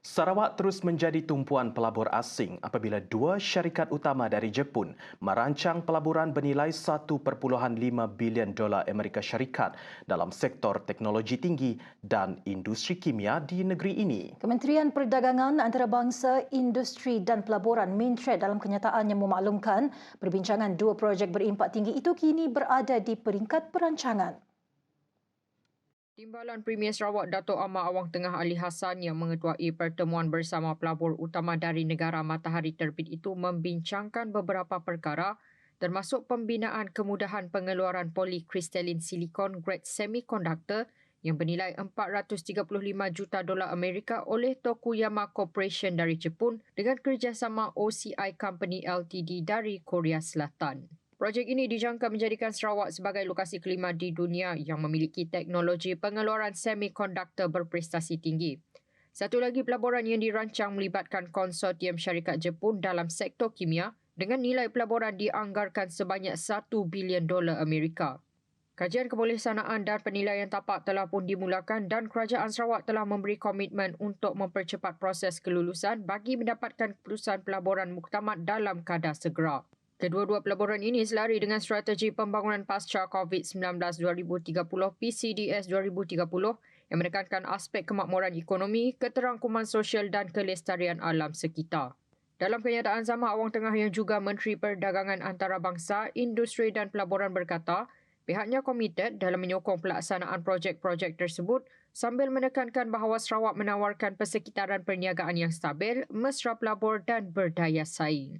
Sarawak terus menjadi tumpuan pelabur asing apabila dua syarikat utama dari Jepun merancang pelaburan bernilai 1.5 bilion dolar Amerika Syarikat dalam sektor teknologi tinggi dan industri kimia di negeri ini. Kementerian Perdagangan Antarabangsa, Industri dan Pelaburan Mintrade dalam kenyataannya memaklumkan perbincangan dua projek berimpak tinggi itu kini berada di peringkat perancangan. Timbalan Premier Sarawak Dato' Amar Awang Tengah Ali Hassan yang mengetuai pertemuan bersama pelabur utama dari negara matahari terbit itu membincangkan beberapa perkara termasuk pembinaan kemudahan pengeluaran polycrystalline silicon grade semiconductor yang bernilai 435 juta dolar Amerika oleh Tokuyama Corporation dari Jepun dengan kerjasama OCI Company Ltd dari Korea Selatan. Projek ini dijangka menjadikan Sarawak sebagai lokasi kelima di dunia yang memiliki teknologi pengeluaran semikonduktor berprestasi tinggi. Satu lagi pelaburan yang dirancang melibatkan konsortium syarikat Jepun dalam sektor kimia dengan nilai pelaburan dianggarkan sebanyak 1 bilion dolar Amerika. Kajian kebolehsanaan dan penilaian tapak telah pun dimulakan dan kerajaan Sarawak telah memberi komitmen untuk mempercepat proses kelulusan bagi mendapatkan keputusan pelaburan muktamad dalam kadar segera. Kedua-dua pelaburan ini selari dengan strategi pembangunan pasca COVID-19 2030 PCDS 2030 yang menekankan aspek kemakmuran ekonomi, keterangkuman sosial dan kelestarian alam sekitar. Dalam kenyataan sama, Awang Tengah yang juga Menteri Perdagangan Antarabangsa, Industri dan Pelaburan berkata, pihaknya komited dalam menyokong pelaksanaan projek-projek tersebut sambil menekankan bahawa Sarawak menawarkan persekitaran perniagaan yang stabil, mesra pelabur dan berdaya saing.